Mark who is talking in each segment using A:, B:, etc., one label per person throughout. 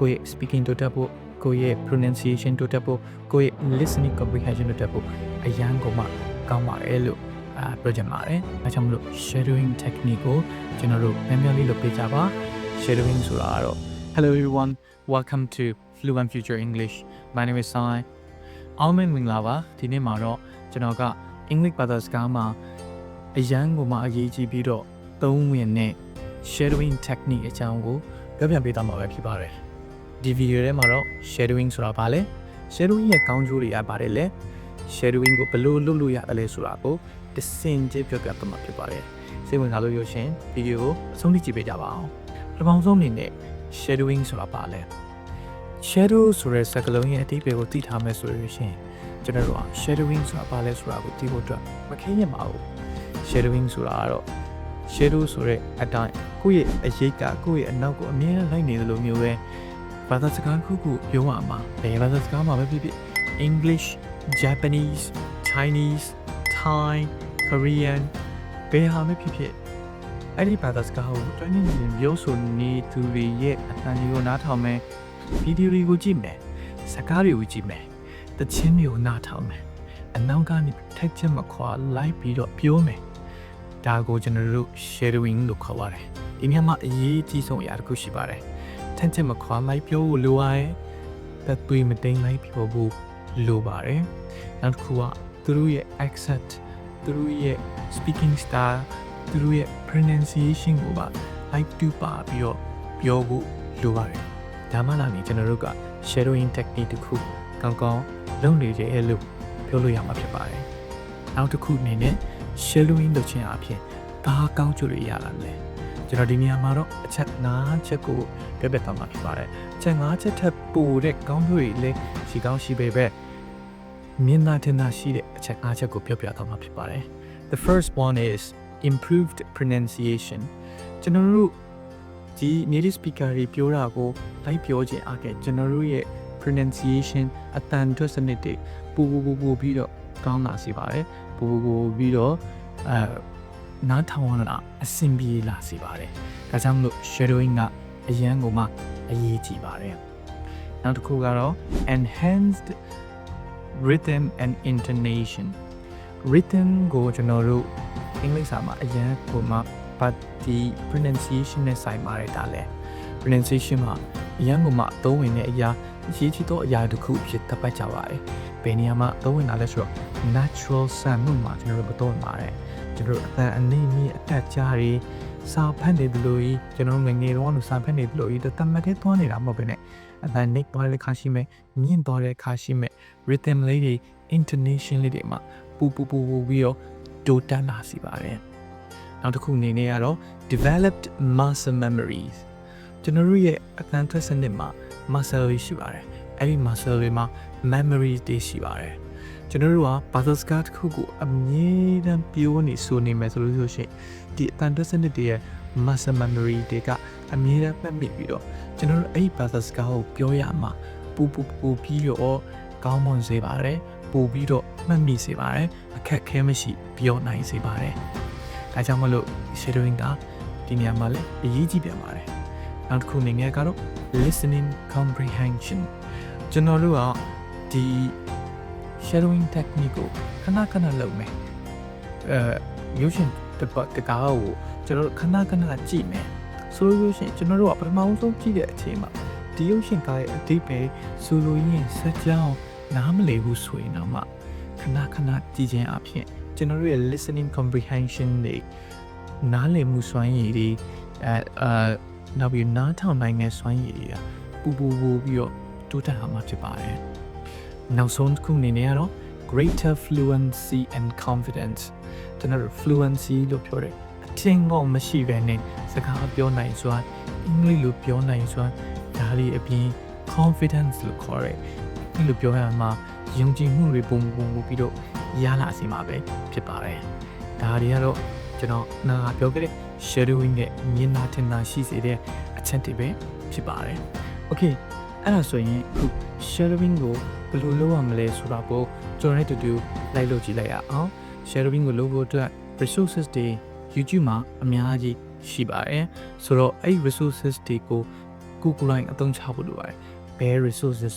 A: ကိုယ့်ရဲ့ speaking တိုးတက်ဖို့ကိုယ့်ရဲ့ pronunciation တိုးတက်ဖို့ကိုယ့်ရဲ့ listening comprehension တိုးတက်ဖို့အရန်ကိုမှကောင်းပါတယ်လို့အာပြောချင်ပါတယ်။အဲကြောင့်မလို့ shadowing technique ကိုကျွန်တော်တို့များများလေးလုပ်ပေးကြပါ။ shadowing ဆိုတာကတော့ Hello everyone welcome to Fluent Future English my name is Sai အောင်မင်မင်္ဂလာပါဒီနေ့မှာတော့ကျွန်တော်က English ဘာသာစကားမှာအရန်ကိုမှအရေးကြီးပြီးတော့သုံးဝင်တဲ့ shadowing technique အကြောင်းကိုပြောပြပေးသွားမှာပဲဖြစ်ပါတယ် ဒီဗီဒီယိုထဲမှာတော့ shadowing ဆိုတာဘာလဲ shadowing ရဲ့ကောင်းကျိုးတွေကဘာတွေလဲ shadowing ကိုဘယ်လိုလုပ်လို့ရလဲဆိုတာကိုတစ်စင်ချင်းပြောပြသွားမှာဖြစ်ပါတယ်စိတ်ဝင်စားလို့ရရှင်ဗီဒီယိုကိုအဆုံးထိကြည့်ပေးကြပါအောင်ပထမဆုံးအနေနဲ့ shadowing ဆိုတာဘာလဲ shadow ဆိုတဲ့စကားလုံးရဲ့အတိတ်ကိုသိထားမယ်ဆိုလို့ရှိရင်ကျွန်တော်တို့က shadowing ဆိုတာဘာလဲဆိုတာကိုသိဖို့အတွက်မခင်းရပါဘူး shadowing ဆိုတာကတော့ shadow ဆိုတဲ့အတိုင်းကိုယ့်ရဲ့အရေးကကိုယ့်ရဲ့အနောက်ကိုအမြဲတမ်းလိုက်နေသလိုမျိုးပဲ ဘာသာစကားခုခုပြောရမှာဘယ်ဘာသာစကားမှာပဲဖြစ်ဖြစ် English Japanese Chinese Thai Korean ဘယ်ဟာမှဖြစ်ဖြစ်အဲ့ဒီဘာသာစကားကိုတွင်းနေနေပြောဆိုနေသူတွေရဲ့အတန်ကြီးကိုနားထောင်မယ်ဗီဒီယိုတွေကိုကြည့်မယ်စကားတွေကိုကြည့်မယ်တခြင်းတွေကိုနားထောင်မယ်အနောက်ကနေထက်ချက်မခွာလိုက်ပြီးတော့ပြောမယ်ဒါကိုကျွန်တော်တို့ shadowing လို့ခေါ်ပါတယ်ဒီနေရာမှာအရေးကြီးဆုံးအရာတစ်ခုရှိပါတယ် ထက်ချက်မခွာလိုက်ပြောဖို့လိုရတယ်သက်သွေးမတိန်လိုက်ပြောဖို့လိုပါတယ်နောက်တစ်ခုကသူတို့ရဲ့ accent သူတို့ရဲ့ speaking style သူတို့ရဲ့ pronunciation ကိုပါ like to ပါပြီးတော့ပြောဖို့လိုပါတယ်ဒါမှလာနေကျွန်တော်တို့က shadowing technique တစ်ခုကောင်းကောင်းလုပ်နေကြရဲ့လို့ပြောလို့ရမှာဖြစ်ပါတယ်နောက်တစ်ခုအနေနဲ့ shadowing လုပ်ခြင်းအပြင်ဘာကောင်းကျိုးတွေရလာလဲ ကျွန်တော်ဒီနေရာမှာတော့အချက်၅ချက်ကိုပြပြသွားမှာဖြစ်ပါတယ်အချက်၅ချက်ထပ်ပိုတဲ့ကောင်းကျိုးတွေလည်းရှိကောင်းရှိပေပဲမြင်သာထင်သာရှိတဲ့အချက်၅ချက်ကိုပြောပြသွားမှာဖြစ်ပါတယ် The first one is improved pronunciation ကျွန်တော်တို့ဒီ native speaker တွေပြောတာကိုလိုက်ပြောခြင်းအကဲကျွန်တော်တို့ရဲ့ pronunciation အတန်ထွက်စနစ်တွေပူပူပူပူပြီးတော့ကောင်းလာစေပါတယ်ပူပူပူပြီးတော့အဲ နားထောင်ရတာအဆင်ပြေလာစေပါတယ်ဒါကြောင့်မလို့ shadowing ကအရန်ကိုမှအရေးကြီးပါတယ်နောက်တစ်ခုကတော့ enhanced rhythm and intonation rhythm ကိုကျွန်တော်တို့အင်္ဂလိပ်စာမှာအရန်ကိုမှပတ်ဒီ pronunciation နဲ့ဆိုင်ပါတယ်ဒါလဲ pronunciation မှာအရန်ကိုမှအသုံးဝင်တဲ့အရာအရေးကြီးသောအရာတစ်ခုအဖြစ်သတ်မှတ်ကြပါတယ်။ဘယ်နေရာမှာအသုံးဝင်တာလဲဆိုတော့ natural sound မှုမှာကျွန်တော်တို့မသုံးပါတယ်။ ကျွန်တော်တို့အတန်အနေနဲ့အတက်ကြားတွေစာဖတ်နေတယ်လို့ကြီးကျွန်တော်ငယ်ငယ်တုန်းကစာဖတ်နေတယ်လို့ကြီးတတ်မှတ်တဲ့သွားနေတာမဟုတ်ဘဲနဲ့အတန်နေသွားတဲ့ခါရှိမယ်မြင့်သွားတဲ့ခါရှိမယ် rhythm လေးတွေ intonation လေးတွေမှာပူပူပူပူပြီးတော့တိုးတက်လာစီပါတယ်။နောက်တစ်ခုအနေနဲ့ကတော့ developed muscle memories ကျွန်တော်တို့ရဲ့အတန်ထွက်စနစ်မှာ muscle တွေရှိပါတယ်အဲ့ဒီ muscle တွေမှာ memory တွေရှိပါတယ် ကျွန်တော်တို့ကဘာသာစကားတစ်ခုကိုအမြဲတမ်းပြောနေဆိုနေမယ်ဆိုလို့ဆိုရှင်ဒီအတန်ထွက်စနစ်တွေရဲ့ muscle memory တွေကအမြဲတမ်းမှတ်မိပြီးတော့ကျွန်တော်တို့အဲ့ဒီဘာသာစကားကိုပြောရမှာပူပူပူပြီးတော့ကောင်းမွန်စေပါတယ်ပို့ပြီးတော့မှတ်မိစေပါတယ်အခက်ခဲမရှိပြောနိုင်စေပါတယ်ဒါကြောင့်မလို့ shadowing ကဒီနေရာမှာလည်းအရေးကြီးပြန်ပါတယ်နောက်တစ်ခုအနေနဲ့ကတော့ listening comprehension ကျွန်တော်တို့ကဒီ shadowing technique ကိုခဏခဏလုပ်မယ်အဲရုပ်ရှင်တပတ်တကားကိုကျွန်တော်တို့ခဏခဏကြည့်မယ်ဆိုလို့ရှိရင်ကျွန်တော်တို့ကပထမဆုံးကြည့်တဲ့အချိန်မှာဒီရုပ်ရှင်ကားရဲ့အတိတ်ပဲဆိုလိုရင်းစက်ကြောင်းနားမလည်ဘူးဆိုရင်တော့မှခဏခဏကြည့်ခြင်းအဖြစ်ကျွန်တော်တို့ရဲ့ listening comprehension တွေနားလည်မှုစွမ်းရည်တွေအဲအာနောက်ပြီးနားထောင်နိုင်တဲ့စွမ်းရည်တွေကပူပူပူပြီးတော့တိုးတက်လာမှာဖြစ်ပါတယ်။ နောက်ဆုံးတစ်ခုအနေနဲ့ကတော့ greater fluency and confidence ကျွန်တော်တို့ fluency လို့ပြောတယ်အထင်ကောမရှိဘဲနဲ့စကားပြောနိုင်စွာအင်္ဂလိပ်လိုပြောနိုင်စွာဒါလေးအပြင် confidence လို့ခေါ်တယ်ဒီလိုပြောရမှာယုံကြည်မှုတွေပုံပုံပြီးတော့ရလာစီမှာပဲဖြစ်ပါတယ်ဒါတွေကတော့ကျွန်တော်နာပြောခဲ့တဲ့ shadowing နဲ့မြင်နာထင်သာရှိစေတဲ့အချက်တွေပဲဖြစ်ပါတယ် okay အဲ့ဒါဆိုရင်ခု shadowing ကိုဘယ်လိုလုပ်ရမလဲဆိုတာကိုကျွန်တော်နဲ့တူတူလိုက်လုပ်ကြည့်လိုက်ရအောင် shadowing ကိုလုပ်ဖို့အတွက် resources တွေ YouTube မှာအများကြီးရှိပါတယ်ဆိုတော့အဲ့ resources တွေကိုကိုယ်ကိုယ်တိုင်အသုံးချဖို့လိုပါတယ်ဘယ် resources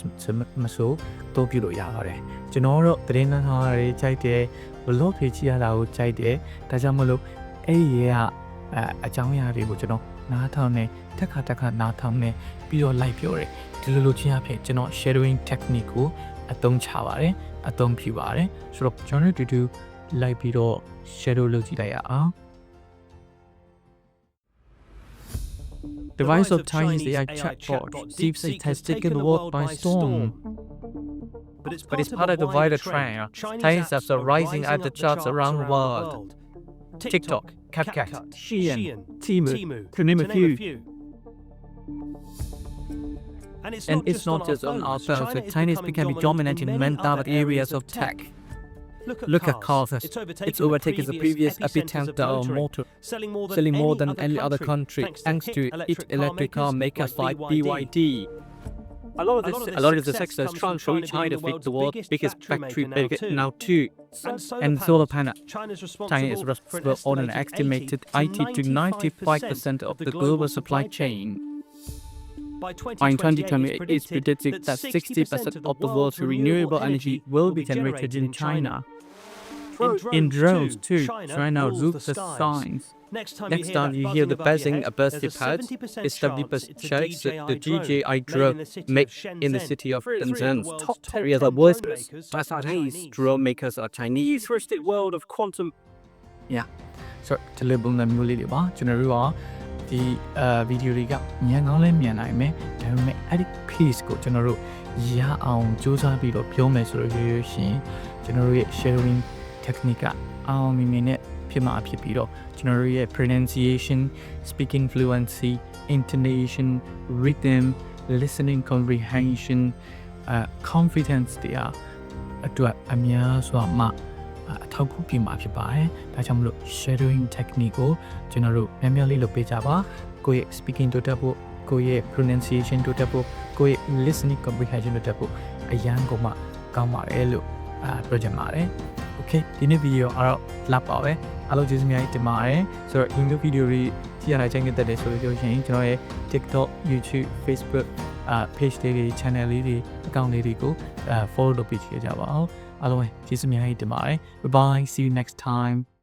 A: မဆိုတိုးပြလို့ရပါတယ်ကျွန်တော်တို့သတင်းနှာခေါင်းတွေကြိုက်တယ် blog တွေကြည့်ရတာကိုကြိုက်တယ်ဒါကြောင့်မလို့အဲ့ဒီရဲ့အအကြောင်းအရာတွေကိုကျွန်တော် နားထောင်နေတက်ခါတက်ခါနားထောင်နေပြီးတော့ live ပြောတယ်ဒီလိုလိုချင်းအဖြစ်ကျွန်တော် shadowing technique ကိုအသုံးချပါတယ်အသုံးပြုပါတယ်ဆိုတော့ကျွန်တော်တို့တူတူ live ပြီးတော့ shadow လုပ်ကြည့်လိုက်ရအောင် The rise of Chinese AI chatbot DeepSeek has taken the world by storm. But it's part of the wider trend. Chinese apps are rising at the charts around the world. TikTok, CapCut, Shein, Temu, to name a few. And it's not just on our phones, with Chinese becoming dominant in many other areas of tech. Look at cars, it's overtaken the previous epithet of motor,
B: selling more than,
A: selling more than any other country. thanks to its electric car makers like BYD. A lot of this, a lot of the sectors transform China to make the world's biggest factory bigger now too. And solar panel.
B: China's responsible,
A: China is responsible for an estimated 80 to 95% of the global supply chain.
B: By
A: By 2028, it's predicted that 60% of the world's renewable energy will be generated in China. In drones too, China rules the skies.
B: Next time,
A: Next time you hear the buzzing of birthday pads, it's 70% chance that the DJI drone made in the city of Shenzhen's top areas of worst. That's not Chinese. Drone makers are Chinese. First in world of quantum. Yeah. So ဒီလိုပုံစံမျိုးလေးတွေပါကျွန်တော်တို့ကဒီအဲဗီဒီယိုတွေကမြန်ကောင်းလဲမြန်နိုင်မယ်ဒါပေမဲ့အဲ့ဒီ piece ကိုကျွန်တော်တို့ရအောင်စူးစမ်းပြီးတော့ပြောမယ်ဆိုလို့ရရှင်ကျွန်တော်တို့ရဲ့ sharing technique ကအောင်မြင်မြင်နဲ့ ဖြစ်မှာဖြစ်ပြီးတော့ကျွန်တော်တို့ရဲ့ pronunciation speaking fluency intonation rhythm listening comprehension uh confidence တရားအတွက်အများစွာမှအထောက်အကူပြုမှာဖြစ်ပါတယ်။ဒါကြောင့်မလို့ shadowing technique ကိုကျွန်တော်တို့များများလေးလုပ်ပေးကြပါ။ကိုယ့်ရဲ့ speaking တိုးတက်ဖို့ကိုယ့်ရဲ့ pronunciation တိုးတက်ဖို့ကိုယ့်ရဲ့ listening comprehension တိုးတက်ဖို့အရန်ကိုမှကောင်းပါတယ်လို့အာပြောချင်ပါတယ်။ Okay ဒီနေ့ဗီဒီယိုအဲ့တော့လပ်ပါပဲအားလုံးကျေးဇူးများတင်ပါတယ်ဆိုတော့ဒီလိုဗီဒီယိုတွေကြည့်ရတာချိန်ကတက်တယ်ဆိုလို့ပြောရင်ကျွန်တော်ရဲ့ TikTok YouTube Facebook အာ page လေးတွေ channel လေးတွေ account လေးတွေကိုအာ follow လုပ်ပေးကြကြပါအောင်အားလုံးကျေးဇူးများတင်ပါတယ် bye bye see you next time